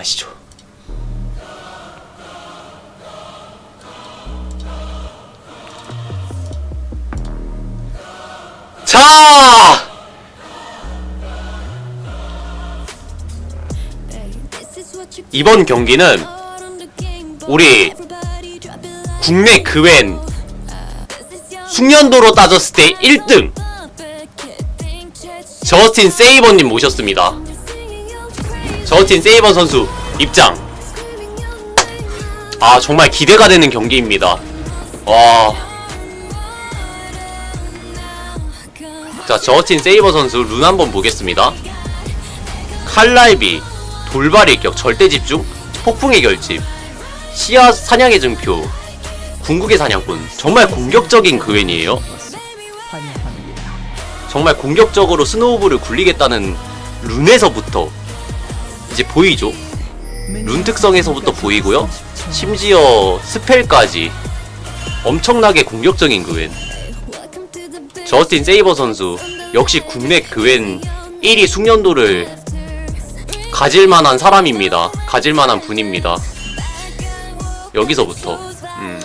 가시죠. 자! 이번 경기는 우리 국내 그웬 숙련도로 따졌을 때 1등 저스틴 세이버님 모셨습니다. 저스틴 세이버 선수 입장. 아 정말 기대가 되는 경기입니다. 와. 자 저스틴 세이버 선수 룬 한번 보겠습니다. 칼날비, 돌발 일격, 절대 집중, 폭풍의 결집, 시야 사냥의 증표, 궁극의 사냥꾼. 정말 공격적인 그웬이에요. 정말 공격적으로 스노우볼을 굴리겠다는 룬에서부터 이제 보이죠. 룬 특성에서부터 보이고요. 심지어 스펠까지 엄청나게 공격적인 그웬. 저스틴 세이버 선수 역시 국내 그웬 1위 숙련도를 가질 만한 사람입니다. 가질 만한 분입니다. 여기서부터 음.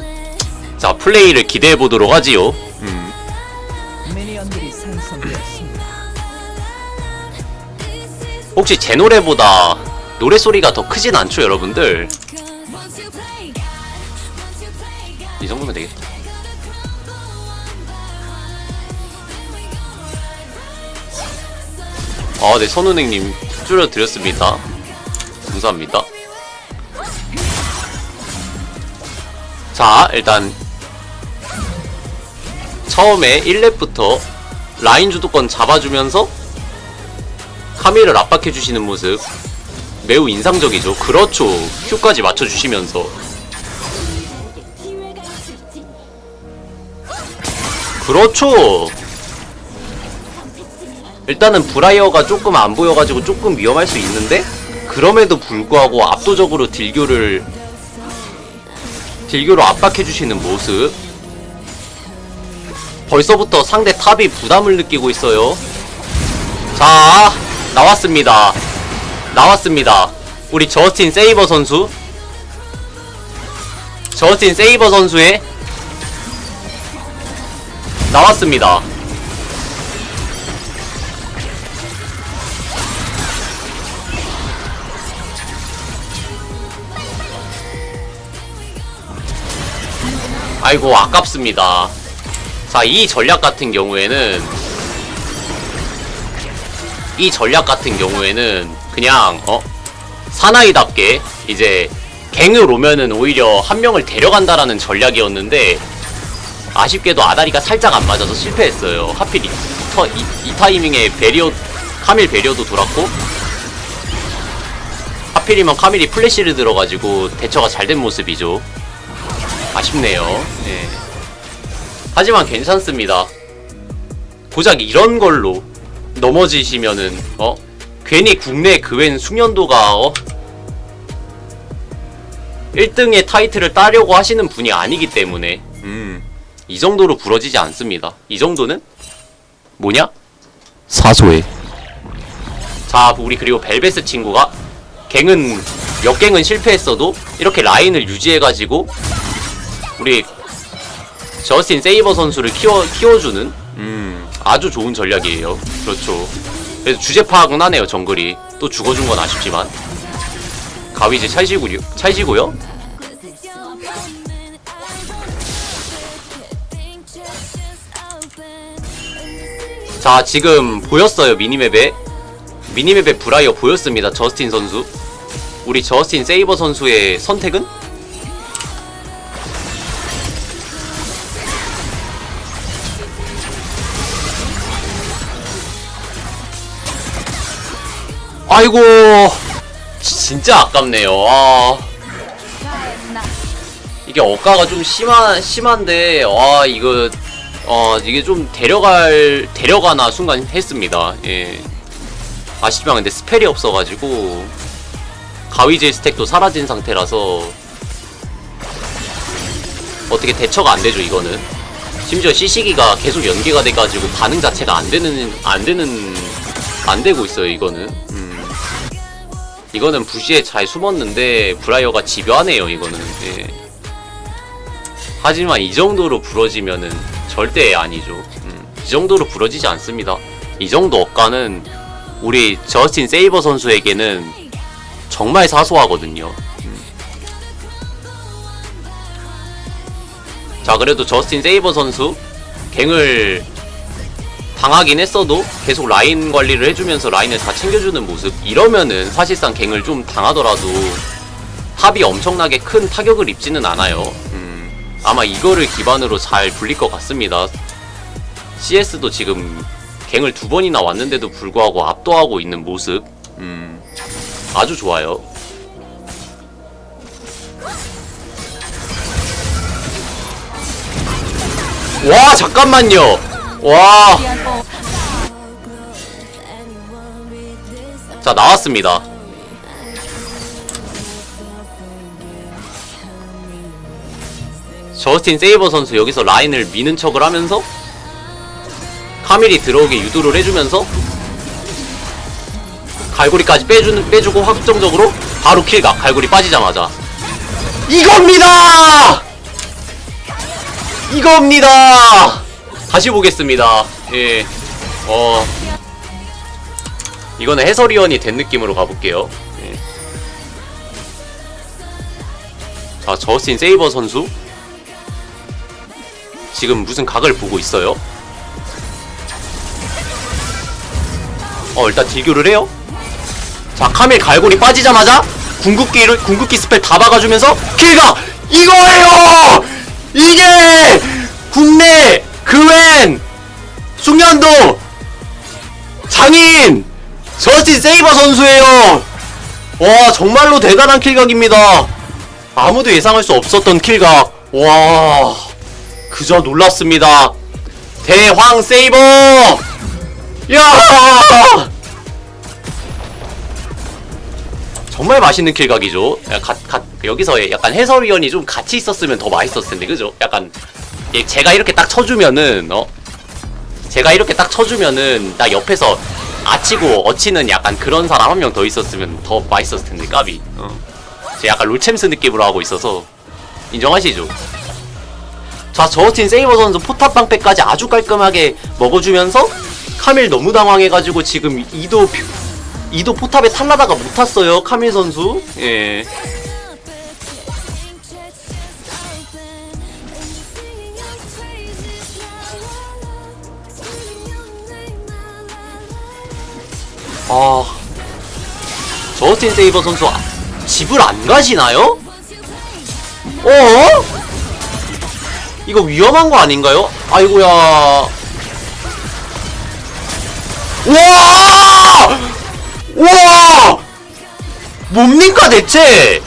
자 플레이를 기대해 보도록 하지요. 혹시 제 노래보다 노래 소리가 더 크진 않죠, 여러분들? 이 정도면 되겠다. 아, 네, 선우행님 줄여드렸습니다. 감사합니다. 자, 일단 처음에 1렙부터 라인 주도권 잡아주면서 카밀을 압박해주시는 모습 매우 인상적이죠. 그렇죠. 큐까지 맞춰주시면서 그렇죠. 일단은 브라이어가 조금 안 보여가지고 조금 위험할 수 있는데 그럼에도 불구하고 압도적으로 딜교를 딜교로 압박해주시는 모습 벌써부터 상대 탑이 부담을 느끼고 있어요. 자, 나왔습니다. 나왔습니다. 우리 저스틴 세이버 선수. 저스틴 세이버 선수의 나왔습니다. 아이고 아깝습니다. 자, 이 전략 같은 경우에는 이 전략 같은 경우에는 그냥 어 사나이답게 이제 갱을 오면은 오히려 한 명을 데려간다라는 전략이었는데 아쉽게도 아다리가 살짝 안 맞아서 실패했어요. 하필 이, 터, 이, 이 타이밍에 베리어 카밀 베리어도 돌았고 하필이면 카밀이 플래시를 들어가지고 대처가 잘 된 모습이죠. 아쉽네요. 예. 하지만 괜찮습니다. 고작 이런 걸로 넘어지시면은 어 괜히 국내 그웬 숙련도가 어 1등의 타이틀을 따려고 하시는 분이 아니기 때문에 음 이 정도로 부러지지 않습니다. 이 정도는 뭐냐? 사소해. 자, 우리 그리고 벨베스 친구가 갱은 역갱은 실패했어도 이렇게 라인을 유지해가지고 우리 저스틴 세이버 선수를 키워 키워주는 음 아주 좋은 전략이에요. 그렇죠. 그래서 주제 파악은 하네요 정글이 또 죽어준 건 아쉽지만 가위제 찰지고요 찰지고요. 자 지금 보였어요 미니맵에 미니맵에 브라이어 보였습니다 저스틴 선수 우리 저스틴 세이버 선수의 선택은 아이고 진짜 아깝네요. 아. 이게 억가가 좀 심한 심한데 와 이거 어 이게 좀 데려갈 데려가나 순간 했습니다. 예. 아쉽지만 근데 스펠이 없어가지고 가위질 스택도 사라진 상태라서 어떻게 대처가 안 되죠 이거는. 심지어 CC기가 계속 연계가 돼가지고 반응 자체가 안 되는 안 되는 안 되고 있어요 이거는. 음. 이거는 부시에 잘 숨었는데 브라이어가 집요하네요 이거는 예. 하지만 이 정도로 부러지면은 절대 아니죠 음, 이 정도로 부러지지 않습니다 이 정도 억가는 우리 저스틴 세이버 선수에게는 정말 사소하거든요 음. 자 그래도 저스틴 세이버 선수 갱을 당하긴 했어도 계속 라인 관리를 해주면서 라인을 다 챙겨주는 모습. 이러면은 사실상 갱을 좀 당하더라도 탑이 엄청나게 큰 타격을 입지는 않아요. 음, 아마 이거를 기반으로 잘 불릴 것 같습니다. CS도 지금 갱을 두 번이나 왔는데도 불구하고 압도하고 있는 모습. 음, 아주 좋아요. 와 잠깐만요 와. 자 나왔습니다. 저스틴 세이버 선수 여기서 라인을 미는 척을 하면서 카밀이 들어오게 유도를 해주면서 갈고리까지 빼주는, 빼주고 확정적으로 바로 킬각 갈고리 빠지자마자. 이겁니다! 이겁니다 다시 보겠습니다 예 어. 이거는 해설위원이 된 느낌으로 가볼게요. 예. 자, 저스틴 세이버 선수. 지금 무슨 각을 보고 있어요? 어, 일단 딜교를 해요. 자, 카밀 갈고리 빠지자마자 궁극기를, 궁극기 스펠 다 박아주면서 킬각! 이거예요! 이게! 국내 그웬 숙련도 장인 저스틴 세이버 선수예요. 와 정말로 대단한 킬각입니다. 아무도 예상할 수 없었던 킬각. 와 그저 놀랐습니다. 대황 세이버. 야 정말 맛있는 킬각이죠. 야, 가, 가, 여기서 약간 해설위원이 좀 같이 있었으면 더 맛있었을 텐데 그죠? 약간 예, 제가 이렇게 딱 쳐주면은 어 제가 이렇게 딱 쳐주면은 나 옆에서 아치고 어치는 약간 그런 사람 한 명 더 있었으면 더 맛있었을 텐데 까비. 어. 제 약간 롤챔스 느낌으로 하고 있어서 인정하시죠? 자 저스틴 세이버 선수 포탑 방패까지 아주 깔끔하게 먹어주면서 카밀 너무 당황해가지고 지금 이도 이도 포탑에 탈라다가 못 탔어요 카밀 선수. 예. 아 저스틴 세이버 선수 아, 집을 안 가시나요? 어? 이거 위험한 거 아닌가요? 아이고야. 와! 와! 뭡니까 대체?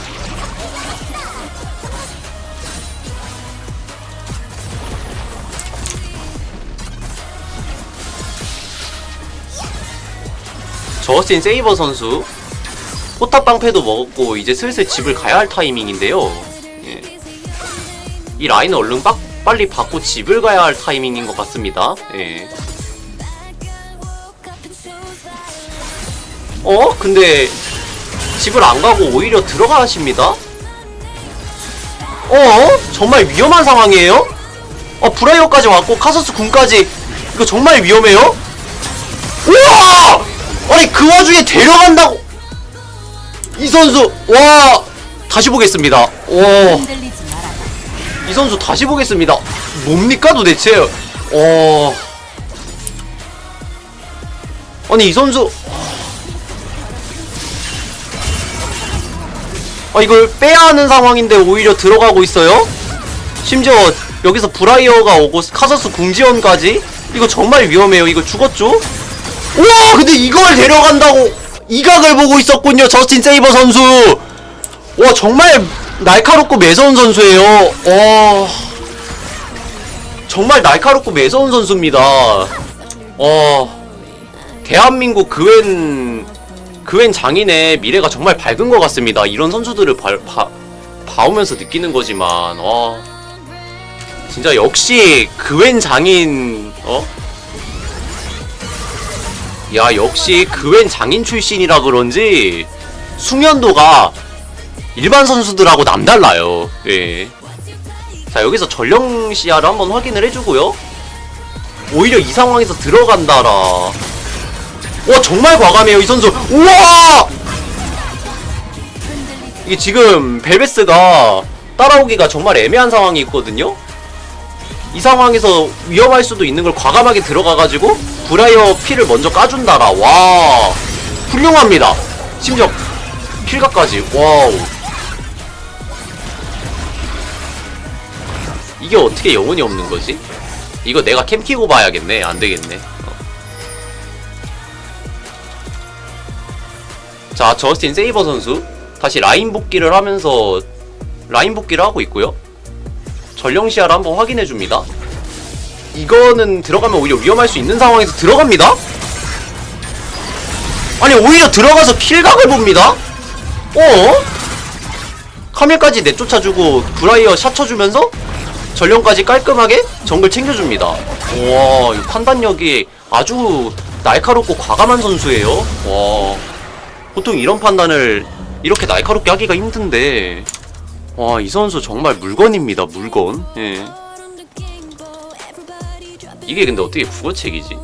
저스틴 세이버 선수 포탑 방패도 먹었고 이제 슬슬 집을 가야 할 타이밍인데요. 예. 이 라인을 얼른 빡, 빨리 받고 집을 가야 할 타이밍인 것 같습니다. 예. 어? 근데 집을 안 가고 오히려 들어가십니다. 어? 정말 위험한 상황이에요? 어 브라이어까지 왔고 카서스 군까지 이거 정말 위험해요? 그 와중에 데려간다고 이 선수 와 다시 보겠습니다 와 흔들리지 마라. 이 선수 다시 보겠습니다. 뭡니까 도대체? 어. 아니 이 선수 아 이걸 빼야 하는 상황인데 오히려 들어가고 있어요? 심지어 여기서 브라이어가 오고 카서스 궁지원까지 이거 정말 위험해요. 이거 죽었죠? 우와 근데 이걸 데려간다고 이 각을 보고 있었군요. 저스틴 세이버 선수. 와 정말 날카롭고 매서운 선수예요. 와 정말 날카롭고 매서운 선수입니다. 어 대한민국 그웬 그웬 장인의 미래가 정말 밝은 것 같습니다. 이런 선수들을 봐, 봐, 봐오면서 느끼는 거지만 와 진짜 역시 그웬 장인 어? 야 역시 그웬 장인 출신이라 그런지 숙련도가 일반 선수들하고 남달라요. 예. 자, 여기서 전령 시야를 한번 확인을 해주고요. 오히려 이 상황에서 들어간다라. 와, 정말 과감해요, 이 선수. 우와! 이게 지금 벨베스가 따라오기가 정말 애매한 상황이 있거든요? 이 상황에서 위험할 수도 있는 걸 과감하게 들어가가지고 브라이어 피를 먼저 까준다라. 와, 훌륭합니다. 심지어 필각까지. 와우. 이게 어떻게 영혼이 없는 거지? 이거 내가 캠 키고 봐야겠네. 안 되겠네. 어. 자, 저스틴 세이버 선수 다시 라인 복귀를 하면서 라인 복귀를 하고 있고요. 전령 시야를 한번 확인해 줍니다. 이거는 들어가면 오히려 위험할 수 있는 상황에서 들어갑니다. 아니 오히려 들어가서 킬각을 봅니다. 어? 카밀까지 내쫓아주고 브라이어 샷 쳐주면서 전령까지 깔끔하게 정글 챙겨줍니다. 와, 이 판단력이 아주 날카롭고 과감한 선수예요. 와, 보통 이런 판단을 이렇게 날카롭게 하기가 힘든데, 와, 이 선수 정말 물건입니다, 물건. 예. 이게 근데 어떻게 국어책이지?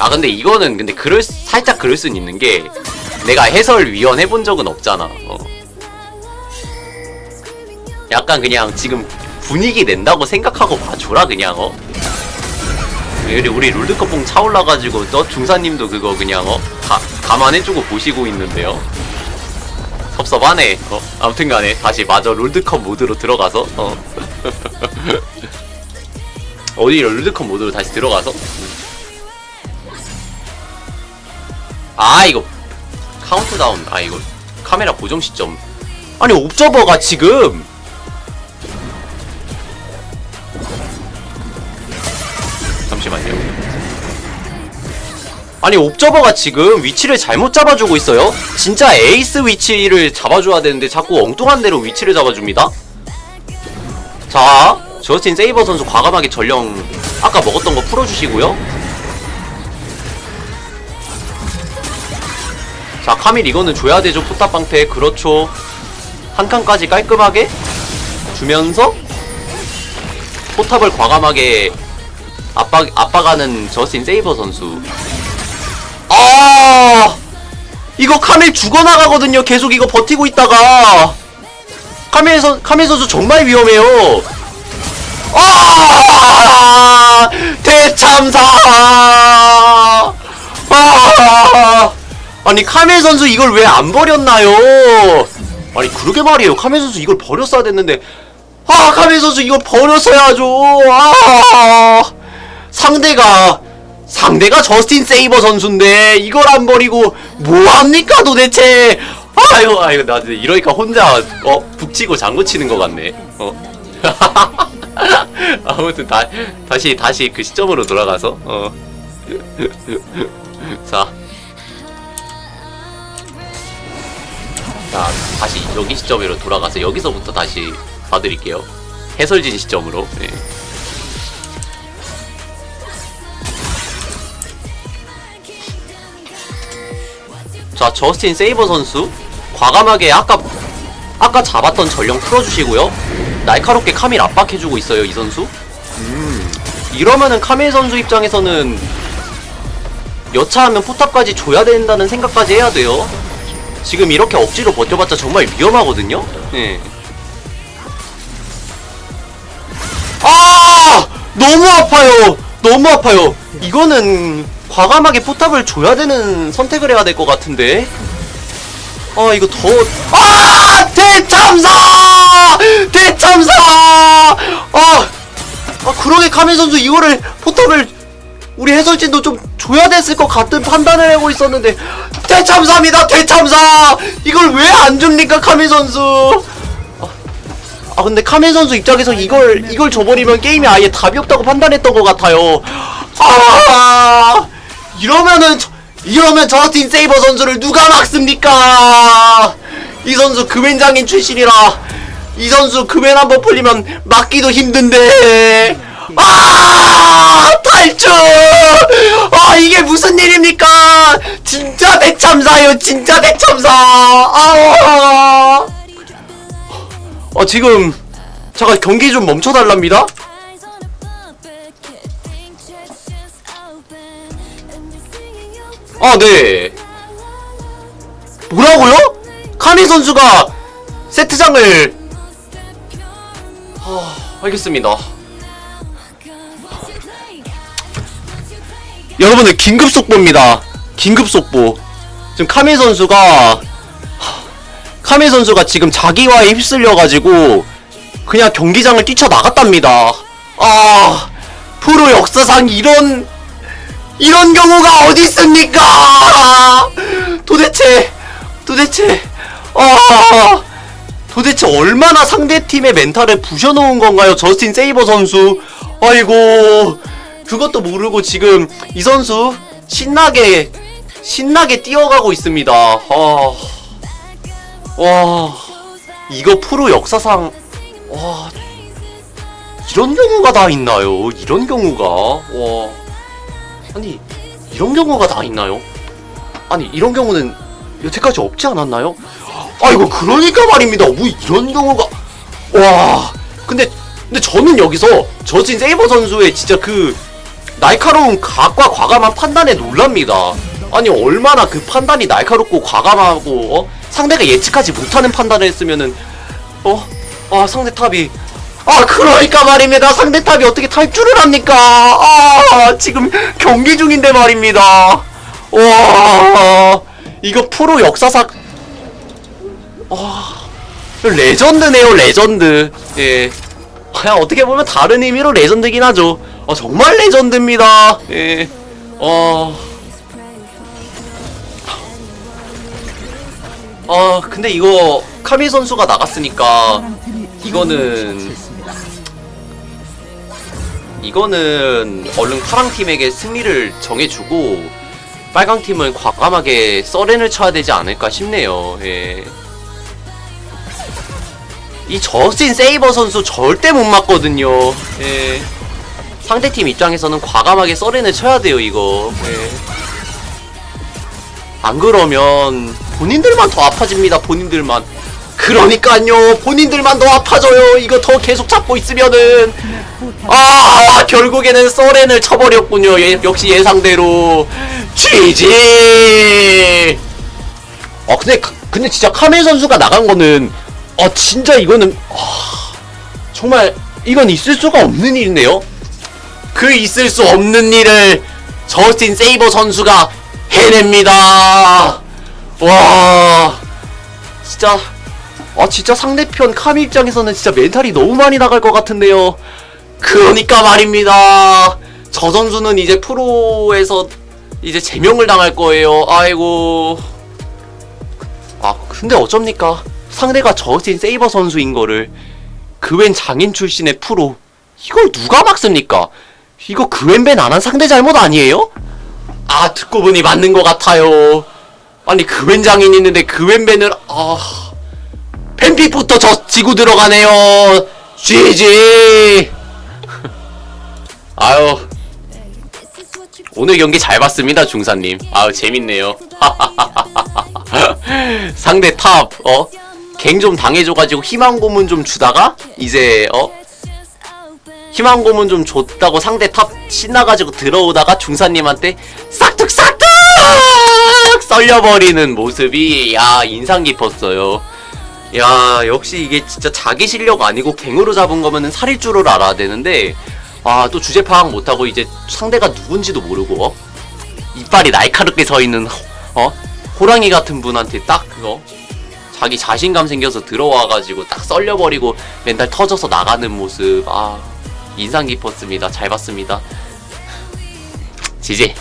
아 근데 이거는 근데 그럴 수- 살짝 그럴 순 있는 게 내가 해설위원 해본 적은 없잖아. 어. 약간 그냥 지금 분위기 낸다고 생각하고 봐줘라 그냥 어. 우리 우리 롤드컵봉 차올라가지고 너 중사님도 그거 그냥 어 가, 감안해주고 보시고 있는데요. 섭섭하네. 어 아무튼 간에 다시 마저 롤드컵 모드로 들어가서 어. 어디 롤드컵 모드로 다시 들어가서 아 이거 카운트다운 아 이거 카메라 고정 시점 아니 옵저버가 지금 아니 옵저버가 지금 위치를 잘못 잡아주고 있어요. 진짜 에이스 위치를 잡아줘야 되는데 자꾸 엉뚱한 대로 위치를 잡아줍니다. 자 저스틴 세이버 선수 과감하게 전령 아까 먹었던 거 풀어주시고요. 자 카밀 이거는 줘야 되죠. 포탑방패. 그렇죠. 한 칸까지 깔끔하게 주면서 포탑을 과감하게 압박 압박하는 저스틴 세이버 선수 아 이거 카밀 죽어나가거든요. 계속 이거 버티고 있다가. 카밀 선 카밀 선수 정말 위험해요. 아! 대참사! 아! 아니 카멜 선수 이걸 왜 안 버렸나요? 아니 그러게 말이에요. 카멜 선수 이걸 버렸어야 됐는데. 아 카멜 선수 이걸 버렸어야죠. 아! 상대가 상대가 저스틴 세이버 선수인데 이걸 안 버리고 뭐 합니까 도대체? 아유 아유 나 이러니까 혼자 어 북치고 장구 치는 것 같네. 어. 아무튼 다 다시 다시 그 시점으로 돌아가서 어. 자. 자, 다시 여기 시점으로 돌아가서 여기서부터 다시 봐드릴게요. 해설진 시점으로. 네. 자, 저스틴 세이버 선수 과감하게 아까 아까 잡았던 전령 풀어주시고요. 날카롭게 카밀 압박해주고 있어요, 이 선수. 음, 이러면은 카밀 선수 입장에서는 여차하면 포탑까지 줘야 된다는 생각까지 해야 돼요. 지금 이렇게 억지로 버텨봤자 정말 위험하거든요. 예. 아 너무 아파요. 너무 아파요. 이거는 과감하게 포탑을 줘야 되는 선택을 해야 될 것 같은데. 아 이거 더. 아 대참사! 대참사! 아, 아 그러게 카멘 선수 이거를 포탑을 우리 해설진도 좀 줘야 됐을 것 같은 판단을 하고 있었는데 대참사입니다 대참사 이걸 왜 안 줍니까 카미 선수 아, 아 근데 카멘 선수 입장에서 이걸 이걸 줘버리면 게임이 아예 답이 없다고 판단했던 것 같아요 아 이러면은 저- 이러면 저스틴 세이버 선수를 누가 막습니까? 이 선수 금연장인 출신이라 이 선수 금연 한번 풀리면 막기도 힘든데. 아! 탈출! 아 이게 무슨 일입니까? 진짜 대참사요 진짜 대참사. 아, 어 지금 잠깐 경기 좀 멈춰달랍니다 아 네 뭐라고요? 카미 선수가 세트장을 아 알겠습니다 여러분들 긴급 속보입니다. 긴급 속보. 지금 카미 선수가 하, 카미 선수가 지금 자기와에 휩쓸려 가지고 그냥 경기장을 뛰쳐 나갔답니다. 아 프로 역사상 이런 이런 경우가 어디 있습니까? 도대체 도대체 아 도대체 얼마나 상대 팀의 멘탈을 부셔놓은 건가요, 저스틴 세이버 선수? 아이고 그것도 모르고 지금 이 선수 신나게 신나게 뛰어가고 있습니다. 아, 와 이거 프로 역사상 와 이런 경우가 다 있나요? 이런 경우가 와 아니 이런 경우가 다 있나요? 아니 이런 경우는 여태까지 없지 않았나요? 아이고 그러니까 말입니다. 뭐 이런 경우가 와 근데 근데 저는 여기서 저진 세이버 선수의 진짜 그 날카로운 각과 과감한 판단에 놀랍니다. 아니 얼마나 그 판단이 날카롭고 과감하고 어? 상대가 예측하지 못하는 판단을 했으면은 어? 아 상대 탑이 아 그러니까 말입니다. 상대 탑이 어떻게 탈출을 합니까? 아 지금 경기 중인데 말입니다. 와 이거 프로 역사상 와 레전드네요 레전드 예 그냥 어떻게 보면 다른 의미로 레전드긴 하죠 어, 정말 레전드입니다 예 어... 아 근데 이거 카미 선수가 나갔으니까 이거는. 이거는 얼른 파랑 팀에게 승리를 정해주고 빨강 팀은 과감하게 서렌을 쳐야 되지 않을까 싶네요. 예. 이 저스틴 세이버 선수 절대 못 맞거든요. 예. 상대팀 입장에서는 과감하게 서렌을 쳐야 돼요, 이거. 예. 안 그러면 본인들만 더 아파집니다, 본인들만. 그러니까요, 본인들만 더 아파져요. 이거 더 계속 잡고 있으면은. 아 결국에는 서렌을 쳐버렸군요. 예, 역시 예상대로. GG 아 근데 근데 진짜 카멜 선수가 나간 거는 아 진짜 이거는 아, 정말 이건 있을 수가 없는 일인데요? 그 있을 수 없는 일을 저스틴 세이버 선수가 해냅니다. 와 진짜 아 진짜 상대편 카미 입장에서는 진짜 멘탈이 너무 많이 나갈 것 같은데요 그러니까 말입니다. 저 선수는 이제 프로에서 이제 제명을 당할 거예요. 아이고. 아, 근데 어쩝니까? 상대가 저스틴 세이버 선수인 거를 그 웬 장인 출신의 프로 이걸 누가 막습니까? 이거 그웬 밴안한 상대 잘못 아니에요? 아, 듣고 보니 맞는 것 같아요. 아니, 그웬 장인 있는데 그웬 밴을 아 팬픽부터 저 지고 들어가네요. GG. 아유 오늘 경기 잘 봤습니다 중사님 아유 재밌네요 상대 탑 어? 갱 좀 당해줘가지고 희망 고문 좀 주다가 이제 어? just open. 희망 고문 좀 줬다고 상대 탑 신나가지고 들어오다가 중사님한테 싹둑싹둑 썰려버리는 모습이 야 인상 깊었어요 야 역시 이게 진짜 자기 실력 아니고 갱으로 잡은 거면은 살일 줄을 알아야 되는데 아 또 주제 파악 못하고 이제 상대가 누군지도 모르고 어? 이빨이 날카롭게 서 있는 어? 호랑이 같은 분한테 딱 그거 자기 자신감 생겨서 들어와가지고 딱 썰려버리고 멘탈 터져서 나가는 모습. 아 인상 깊었습니다. 잘 봤습니다. 지지